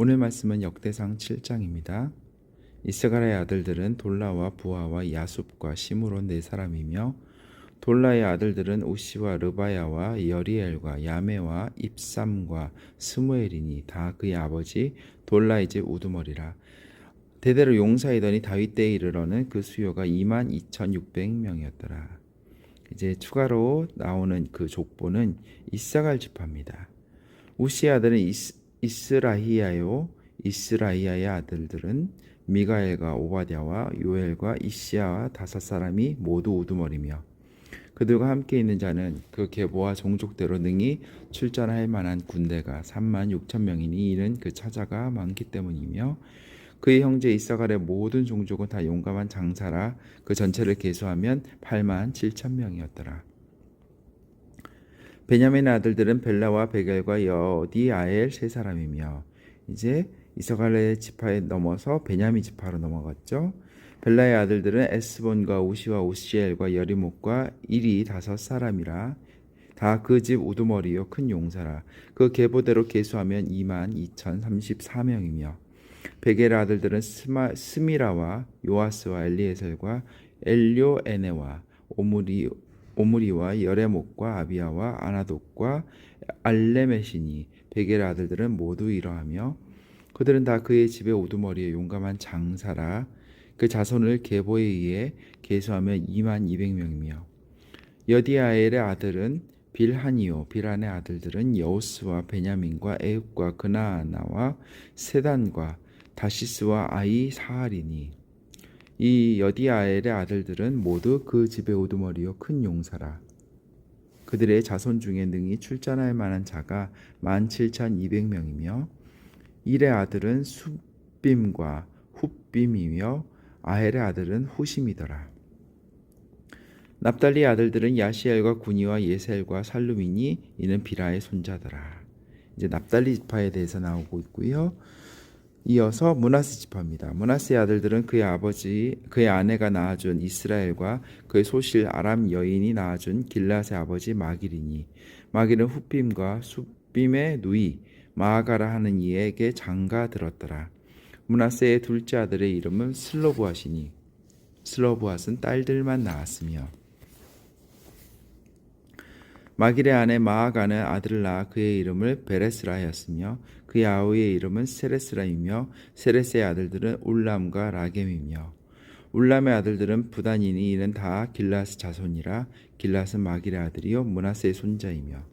오늘 말씀은 역대상 7장입니다. 이스가라의 아들들은 돌라와 부하와 야숲과 시므론 네 사람이며 돌라의 아들들은 우시와 르바야와 여리엘과 야메와 입삼과 스무엘이니 다 그의 아버지 돌라의 집 우두머리라. 대대로 용사이더니 다윗 때에 이르러는 그 수요가 2만 2,600명이었더라. 이제 추가로 나오는 그 족보는 이사갈 지파입니다. 우시의 아들은 이스, 이스라히야요 이스라히야의 아들들은 미가엘과 오바댜와 요엘과 이시야와 다섯 사람이 모두 우두머리며 그들과 함께 있는 자는 그 계보와 종족대로 능히 출전할 만한 군대가 3만 6천 명이니 이는 그 처자가 많기 때문이며 그의 형제 이사갈의 모든 종족은 다 용감한 장사라 그 전체를 계수하면 8만 7천 명이었더라. 베냐민의 아들들은 벨라와 베겔과 여디아엘 세 사람이며 이제 이사갈의 지파에 넘어서 베냐민 지파로 넘어갔죠. 벨라의 아들들은 에스본과 우시와 우시엘과 여리목과 일이 다섯 사람이라 다 그 집 우두머리요 큰 용사라 그 계보대로 계수하면 2만 2,034명이며 베겔의 아들들은 스마, 스미라와 요아스와 엘리에셀과 엘료에네와 오므리 오므리와 여레목과 아비야와 아나독과 알레메시니 베겔의 아들들은 모두 이러하며 그들은 다 그의 집의 우두머리에 용감한 장사라. 그 자손을 계보에 의해 계수하면 2만 200명이며 여디아엘의 아들은 빌하니요 빌한의 아들들은 여우스와 베냐민과 에흑과 그나아나와 세단과 다시스와 아이 사하리니 이 여디아엘의 아들들은 모두 그 집의 우두머리요 큰 용사라 그들의 자손 중에 능히 출전할 만한 자가 17,200명이며 일의 아들은 숫빔과 훗빔이며 아헬의 아들은 후심이더라. 납달리 아들들은 야시엘과 구니와 예셀과 살루미니 이는 비라의 손자더라. 이제 납달리 지파에 대해서 나오고 있고요. 이어서 문하세 지파입니다. 문하세의 아들들은 그의 아버지, 그의 아내가 낳아준 이스라엘과 그의 소실 아람 여인이 낳아준 길라의 아버지 마길이니 마길은 훗빔과 숫빔의 누이 마아가라 하는 이에게 장가 들었더라. 문하세의 둘째 아들의 이름은 슬로브앗이니 슬로브앗은 딸들만 낳았으며 마길의 아내 마아가는 아들을 낳아 그의 이름을 베레스라 하였으며 그의 아우의 이름은 세레스라이며 세레스의 아들들은 울람과 라겜이며 울람의 아들들은 부단이니 이는 다 길라스 자손이라 길라스는 마길의 아들이요 문하세의 손자이며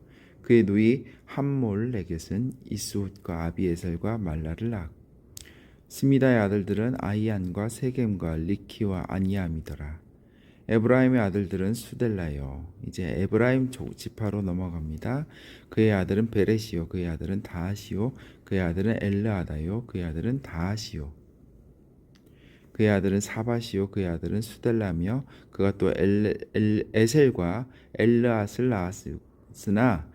그의 누이 함몰레겟은 이스훗과 아비에셀과 말라를 낳았고 스미다의 아들들은 아이안과 세겜과 리키와 아니암이더라. 에브라임의 아들들은 수델라요. 이제 에브라임 지파로 넘어갑니다. 그의 아들은 베레시요. 그의 아들은 다하시요. 그의 아들은 엘르아다요. 그의 아들은 다하시요. 그의 아들은 사바시요. 그의 아들은 수델라며 그가 또 엘, 엘, 에셀과 엘르앗을 낳았으나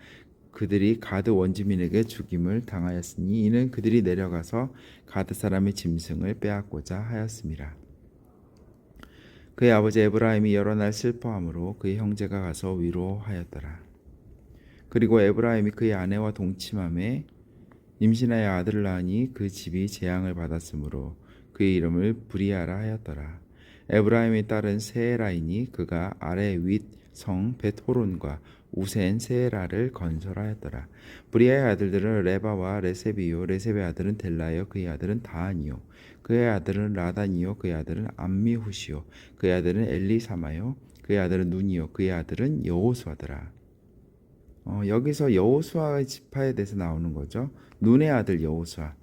그들이 가드 원주민에게 죽임을 당하였으니 이는 그들이 내려가서 가드 사람의 짐승을 빼앗고자 하였습니다. 그의 아버지 에브라임이 여러 날 슬퍼함으로 그의 형제가 가서 위로하였더라. 그리고 에브라임이 그의 아내와 동침함에 임신하여 아들을 낳으니 그 집이 재앙을 받았으므로 그의 이름을 브리아라 하였더라. 에브라임의 딸은 세라이니 그가 아래 윗 성 베토론과 우센 세라를 건설하였더라. 브리아의 아들들은 레바와 레세비요 레세베 아들은 델라요 그의 아들은 다하니요 그의 아들은 라다니요 그의 아들은 암미후시요 그의 아들은 엘리사마요 그의 아들은 눈이요 그의 아들은 여호수아더라. 어, 여기서 여호수아의 지파에 대해서 나오는 거죠. 눈의 아들 여호수아.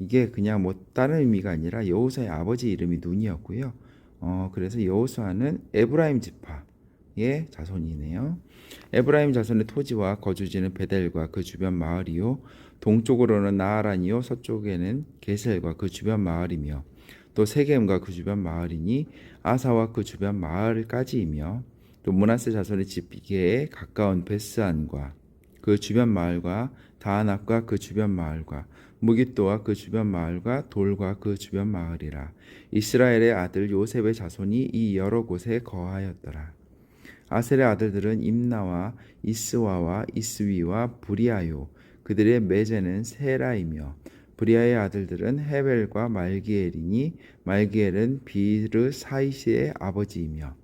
이게 그냥 뭐 다른 의미가 아니라 여호수아의 아버지 이름이 눈이었고요. 어, 그래서 여호수아는 에브라임 지파 의 자손이네요. 에브라임 자손의 토지와 거주지는 베델과 그 주변 마을이요 동쪽으로는 나아란이요 서쪽에는 게셀과 그 주변 마을이며 또 세겜과 그 주변 마을이니 아사와 그 주변 마을까지이며 또 문하세 자손의 집계에 가까운 베스안과 그 주변 마을과 다하납과 그 주변 마을과 무기또와 그 주변 마을과 돌과 그 주변 마을이라 이스라엘의 아들 요셉의 자손이 이 여러 곳에 거하였더라. 아셀의 아들들은 임나와 이스와와 이스위와 부리아요. 그들의 매제는 세라이며 브리아의 아들들은 헤벨과 말기엘이니 말기엘은 비르 사이시의 아버지이며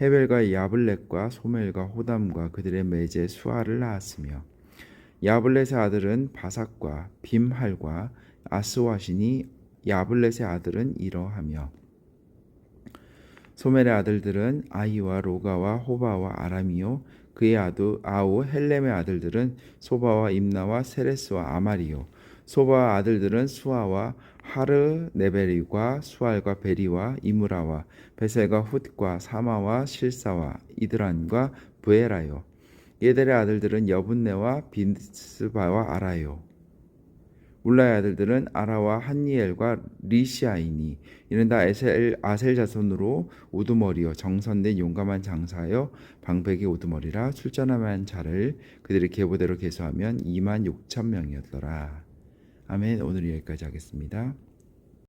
헤벨과 야블렛과 소멜과 호담과 그들의 매제 수아를 낳았으며 야블렛의 아들은 바삭과 빔할과 아스와시니 야블렛의 아들은 이러하며 소멜의 아들들은 아이와 로가와 호바와 아람이요. 그의 아두 아우 헬렘의 아들들은 소바와 임나와 세레스와 아마리요. 소바와 아들들은 수아와 하르 네베리과 수알과 베리와 이무라와 베셀과 훗과 사마와 실사와 이드란과 부에라요. 얘들의 아들들은 여분네와 빈스바와 아라요 울라의 아들들은 아라와 한니엘과 리시아이니 이는 다 에셀 아셀 자손으로 우두머리요 정선된 용감한 장사여 방백의 우두머리라 출전함한 자를 그들의 계보대로 계수하면 2만 6천 명이었더라. 아멘. 오늘 여기까지 하겠습니다.